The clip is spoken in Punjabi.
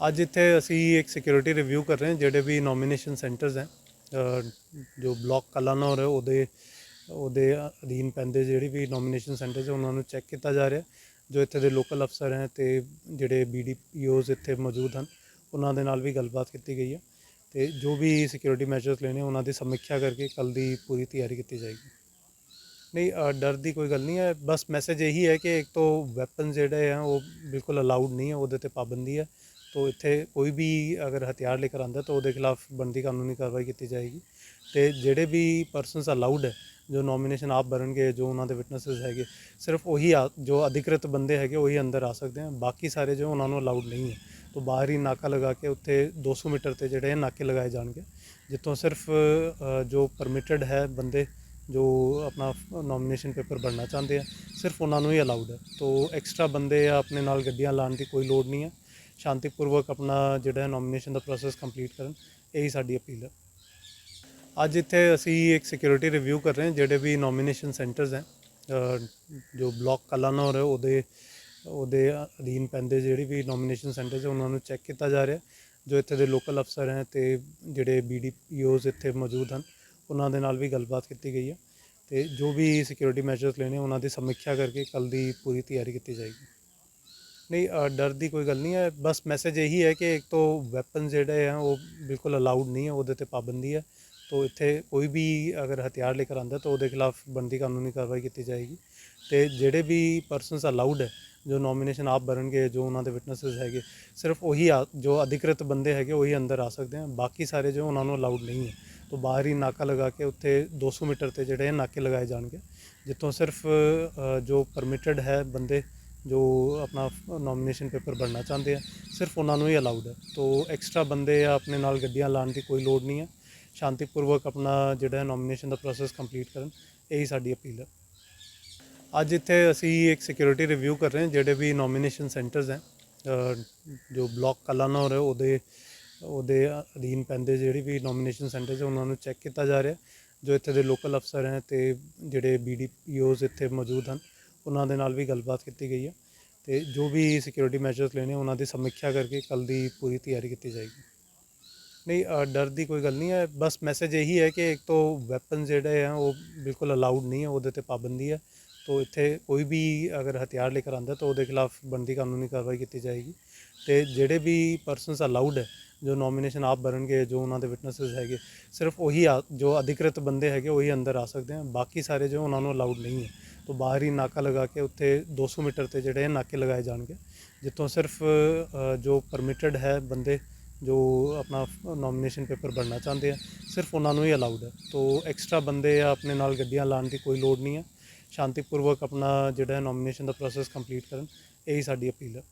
ਅੱਜ ਇੱਥੇ ਅਸੀਂ ਇੱਕ ਸਿਕਿਉਰਿਟੀ ਰਿਵਿਊ ਕਰ ਰਹੇ ਹਾਂ, ਜਿਹੜੇ ਵੀ ਨੋਮੀਨੇਸ਼ਨ ਸੈਂਟਰਸ ਹੈ ਜੋ ਬਲਾਕ ਕਲਾਨੌਰ ਹੈ, ਉਹਦੇ ਉਹਦੇ ਅਧੀਨ ਪੈਂਦੇ ਜਿਹੜੀ ਵੀ ਨੋਮੀਨੇਸ਼ਨ ਸੈਂਟਰਸ ਹੈ, ਉਹਨਾਂ ਨੂੰ ਚੈੱਕ ਕੀਤਾ ਜਾ ਰਿਹਾ ਜੋ ਇੱਥੇ ਦੇ ਲੋਕਲ ਅਫਸਰ ਹੈ ਤੇ ਜਿਹੜੇ ਬੀਡੀਪੀਓਜ਼ ਇੱਥੇ ਮੌਜੂਦ ਹਨ, ਉਹਨਾਂ ਦੇ ਨਾਲ ਵੀ ਗੱਲਬਾਤ ਕੀਤੀ ਗਈ ਹੈ ਤੇ ਜੋ ਵੀ ਸਿਕਿਉਰਿਟੀ ਮੈਜਰਸ ਲੈਣੇ, ਉਹਨਾਂ ਦੀ ਸਮੀਖਿਆ ਕਰਕੇ ਕੱਲ ਦੀ ਪੂਰੀ ਤਿਆਰੀ ਕੀਤੀ ਜਾਏਗੀ। ਨਹੀਂ ਡਰ ਦੀ ਕੋਈ ਗੱਲ ਨਹੀਂ ਹੈ, ਬਸ ਮੈਸੇਜ ਇਹੀ ਹੈ ਕਿ ਇੱਕ ਤੋਂ ਵੈਪਨ ਜਿਹੜੇ ਆ ਉਹ ਬਿਲਕੁਲ ਅਲਾਉਡ ਨਹੀਂ ਹੈ, ਉਹਦੇ ਤੇ ਪਾਬੰਦੀ ਹੈ। ਤੋ ਇੱਥੇ ਕੋਈ ਵੀ ਅਗਰ ਹਥਿਆਰ ਲੈ ਕੇ ਆਉਂਦਾ ਤਾਂ ਉਹਦੇ ਖਿਲਾਫ ਬਣਦੀ ਕਾਨੂੰਨੀ ਕਾਰਵਾਈ ਕੀਤੀ ਜਾਏਗੀ। ਤੇ ਜਿਹੜੇ ਵੀ ਪਰਸਨਸ ਅਲਾਉਡ ਹੈ, ਜੋ ਨੋਮੀਨੇਸ਼ਨ ਆਪ ਭਰਨਗੇ ਜੋ ਉਹਨਾਂ ਦੇ ਵਿਟਨੈਸਸ ਹੈਗੇ, ਸਿਰਫ ਉਹੀ ਆ- ਜੋ ਅਧਿਕ੍ਰਿਤ ਬੰਦੇ ਹੈਗੇ, ਉਹੀ ਅੰਦਰ ਆ ਸਕਦੇ ਆ। ਬਾਕੀ ਸਾਰੇ ਜੋ ਉਹਨਾਂ ਨੂੰ ਅਲਾਉਡ ਨਹੀਂ ਹੈ, ਤੋ ਬਾਹਰ ਹੀ ਨਾਕਾ ਲਗਾ ਕੇ ਉੱਥੇ 200 ਮੀਟਰ ਤੇ ਜਿਹੜੇ ਨਾਕੇ ਲਗਾਏ ਜਾਣਗੇ, ਜਿੱਥੋਂ ਸਿਰਫ ਜੋ ਪਰਮਿਟਡ ਹੈ ਬੰਦੇ, ਜੋ ਆਪਣਾ ਨੋਮੀਨੇਸ਼ਨ ਪੇਪਰ ਭਰਨਾ ਚਾਹੁੰਦੇ ਆ, ਸਿਰਫ ਉਹਨਾਂ ਨੂੰ ਹੀ ਅਲਾਉਡ ਹੈ। ਤੋ ਐਕਸਟਰਾ ਬੰਦੇ ਆਪਣੇ ਨਾਲ ਗੱਡੀਆਂ ਲਾਉਣ ਦੀ ਕੋਈ ਲੋੜ ਨਹੀਂ ਹੈ। ਸ਼ਾਂਤੀਪੂਰਵਕ ਆਪਣਾ ਜਿਹੜਾ ਨੋਮੀਨੇਸ਼ਨ ਦਾ ਪ੍ਰੋਸੈਸ ਕੰਪਲੀਟ ਕਰਨ, ਇਹੀ ਸਾਡੀ ਅਪੀਲ ਹੈ। ਅੱਜ ਇੱਥੇ ਅਸੀਂ ਇੱਕ ਸਿਕਿਉਰਿਟੀ ਰਿਵਿਊ ਕਰ ਰਹੇ ਹਾਂ, ਜਿਹੜੇ ਵੀ ਨੋਮੀਨੇਸ਼ਨ ਸੈਂਟਰਸ ਹੈ ਜੋ ਬਲਾਕ ਕਲਾਨੌਰ ਹੈ, ਉਹਦੇ ਉਹਦੇ ਅਧੀਨ ਪੈਂਦੇ ਜਿਹੜੇ ਵੀ ਨੋਮੀਨੇਸ਼ਨ ਸੈਂਟਰਸ ਹੈ, ਉਹਨਾਂ ਨੂੰ ਚੈੱਕ ਕੀਤਾ ਜਾ ਰਿਹਾ ਜੋ ਇੱਥੇ ਦੇ ਲੋਕਲ ਅਫਸਰ ਹੈ ਤੇ ਜਿਹੜੇ ਬੀਡੀਪੀਓਜ਼ ਇੱਥੇ ਮੌਜੂਦ ਹਨ, ਉਹਨਾਂ ਦੇ ਨਾਲ ਵੀ ਗੱਲਬਾਤ ਕੀਤੀ ਗਈ ਹੈ। ਤੇ ਜੋ ਵੀ ਸਿਕਿਉਰਿਟੀ ਮੈਜਰਸ ਲੈਣੇ, ਉਹਨਾਂ ਦੀ ਸਮੀਖਿਆ ਕਰਕੇ ਕੱਲ ਦੀ ਪੂਰੀ ਤਿਆਰੀ ਕੀਤੀ ਜਾਏਗੀ। ਨਹੀਂ ਡਰ ਦੀ ਕੋਈ ਗੱਲ ਨਹੀਂ ਹੈ। ਬਸ ਮੈਸੇਜ ਇਹੀ ਹੈ ਕਿ ਇੱਕ ਤੋਂ ਵੈਪਨ ਜਿਹੜੇ ਆ, ਉਹ ਬਿਲਕੁਲ ਅਲਾਉਡ ਨਹੀਂ ਹੈ, ਉਹਦੇ ਤੇ ਪਾਬੰਦੀ ਹੈ। ਤੋ ਇੱਥੇ ਕੋਈ ਵੀ ਅਗਰ ਹਥਿਆਰ ਲੈ ਕੇ ਆਉਂਦਾ ਤਾਂ ਉਹਦੇ ਖਿਲਾਫ ਬਣਦੀ ਕਾਨੂੰਨੀ ਕਾਰਵਾਈ ਕੀਤੀ ਜਾਏਗੀ। ਤੇ ਜਿਹੜੇ ਵੀ ਪਰਸਨਸ ਅਲਾਉਡ ਹੈ, ਜੋ ਨੋਮੀਨੇਸ਼ਨ ਆਪ ਭਰਨਗੇ, ਜੋ ਉਹਨਾਂ ਦੇ ਵਿਟਨੈਸਸ ਹੈਗੇ, ਸਿਰਫ ਉਹੀ ਆ- ਜੋ ਅਧਿਕ੍ਰਿਤ ਬੰਦੇ ਹੈਗੇ, ਉਹੀ ਅੰਦਰ ਆ ਸਕਦੇ ਆ। ਬਾਕੀ ਸਾਰੇ ਜੋ ਉਹਨਾਂ ਨੂੰ ਅਲਾਉਡ ਨਹੀਂ ਹੈ, ਤੋ ਬਾਹਰ ਹੀ ਨਾਕਾ ਲਗਾ ਕੇ ਉੱਥੇ 200 ਮੀਟਰ ਤੇ ਜਿਹੜੇ ਨਾਕੇ ਲਗਾਏ ਜਾਣਗੇ, ਜਿੱਥੋਂ ਸਿਰਫ ਜੋ ਪਰਮਿਟਡ ਹੈ ਬੰਦੇ ਜੋ ਆਪਣਾ ਨੋਮੀਨੇਸ਼ਨ ਪੇਪਰ ਭਰਨਾ ਚਾਹੁੰਦੇ ਆ, ਸਿਰਫ ਉਹਨਾਂ ਨੂੰ ਹੀ ਅਲਾਉਡ ਹੈ ਤੋ ਐਕਸਟਰਾ ਬੰਦੇ ਆਪਣੇ ਨਾਲ ਗੱਡੀਆਂ ਲਾਉਣ ਦੀ ਕੋਈ ਲੋੜ ਨਹੀਂ ਹੈ ਸ਼ਾਂਤੀਪੂਰਵਕ ਆਪਣਾ ਜਿਹੜਾ ਨੋਮੀਨੇਸ਼ਨ ਦਾ ਪ੍ਰੋਸੈਸ ਕੰਪਲੀਟ ਕਰਨ, ਇਹੀ ਸਾਡੀ ਅਪੀਲ ਹੈ ਅੱਜ ਇੱਥੇ ਅਸੀਂ ਇੱਕ ਸਿਕਿਉਰਿਟੀ ਰਿਵਿਊ ਕਰ ਰਹੇ ਹਾਂ, ਜਿਹੜੇ ਵੀ ਨੋਮੀਨੇਸ਼ਨ ਸੈਂਟਰਸ ਹੈ ਜੋ ਬਲਾਕ ਕਲਾਨੌਰ ਹੈ, ਉਹਦੇ ਉਹਦੇ ਅਧੀਨ ਪੈਂਦੇ ਜਿਹੜੇ ਵੀ ਨੋਮੀਨੇਸ਼ਨ ਸੈਂਟਰਸ ਹੈ, ਉਹਨਾਂ ਨੂੰ ਚੈੱਕ ਕੀਤਾ ਜਾ ਰਿਹਾ। ਜੋ ਇੱਥੇ ਦੇ ਲੋਕਲ ਅਫਸਰ ਹੈ ਤੇ ਜਿਹੜੇ ਬੀਡੀਪੀਓਜ਼ ਇੱਥੇ ਮੌਜੂਦ ਹਨ ਉਹਨਾਂ ਦੇ ਨਾਲ ਵੀ ਗੱਲਬਾਤ ਕੀਤੀ ਗਈ ਹੈ ਤੇ ਜੋ ਵੀ ਸਿਕਿਉਰਿਟੀ ਮੈਜਰਸ ਲੈਣੇ ਉਹਨਾਂ ਦੀ ਸਮੀਖਿਆ ਕਰਕੇ ਕੱਲ ਦੀ ਪੂਰੀ ਤਿਆਰੀ ਕੀਤੀ ਜਾਏਗੀ। ਨਹੀਂ ਡਰ ਦੀ ਕੋਈ ਗੱਲ ਨਹੀਂ ਹੈ। ਬਸ ਮੈਸੇਜ ਇਹੀ ਹੈ ਕਿ ਇੱਕ ਤੋਂ ਵੈਪਨ ਜਿਹੜੇ ਆ, ਉਹ ਬਿਲਕੁਲ ਅਲਾਉਡ ਨਹੀਂ ਹੈ ਉਹਦੇ ਤੇ ਪਾਬੰਦੀ ਹੈ। ਤੋ ਇੱਥੇ ਕੋਈ ਵੀ ਅਗਰ ਹਥਿਆਰ ਲੈ ਕੇ ਆਉਂਦਾ, ਤਾਂ ਉਹਦੇ ਖਿਲਾਫ ਬਣਦੀ ਕਾਨੂੰਨੀ ਕਾਰਵਾਈ ਕੀਤੀ ਜਾਏਗੀ। ਤੇ ਜਿਹੜੇ ਵੀ ਪਰਸਨਸ ਅਲਾਉਡ ਹੈ, ਜੋ ਨੋਮੀਨੇਸ਼ਨ ਆਪ ਭਰਨਗੇ ਜੋ ਉਹਨਾਂ ਦੇ ਵਿਟਨੈਸਸ ਹੈਗੇ, ਸਿਰਫ ਉਹੀ ਆ- ਜੋ ਅਧਿਕ੍ਰਿਤ ਬੰਦੇ ਹੈਗੇ, ਉਹੀ ਅੰਦਰ ਆ ਸਕਦੇ ਆ। ਬਾਕੀ ਸਾਰੇ ਜੋ ਉਹਨਾਂ ਨੂੰ ਅਲਾਉਡ ਨਹੀਂ ਹੈ। ਤੋ ਬਾਹਰ ਹੀ ਨਾਕਾ ਲਗਾ ਕੇ ਉੱਥੇ 200 ਮੀਟਰ ਤੇ ਜਿਹੜੇ ਨਾਕੇ ਲਗਾਏ ਜਾਣਗੇ, ਜਿੱਥੋਂ ਸਿਰਫ ਜੋ ਪਰਮਿਟਡ ਹੈ ਬੰਦੇ, ਜੋ ਆਪਣਾ ਨੋਮੀਨੇਸ਼ਨ ਪੇਪਰ ਭਰਨਾ ਚਾਹੁੰਦੇ ਆ, ਸਿਰਫ ਉਹਨਾਂ ਨੂੰ ਹੀ ਅਲਾਉਡ ਹੈ। ਤੋ ਐਕਸਟਰਾ ਬੰਦੇ ਆਪਣੇ ਨਾਲ ਗੱਡੀਆਂ ਲਾਉਣ ਦੀ ਕੋਈ ਲੋੜ ਨਹੀਂ ਹੈ। ਸ਼ਾਂਤੀਪੂਰਵਕ ਆਪਣਾ ਜਿਹੜਾ ਨੋਮੀਨੇਸ਼ਨ ਦਾ ਪ੍ਰੋਸੈਸ ਕੰਪਲੀਟ ਕਰਨ, ਇਹੀ ਸਾਡੀ ਅਪੀਲ ਹੈ।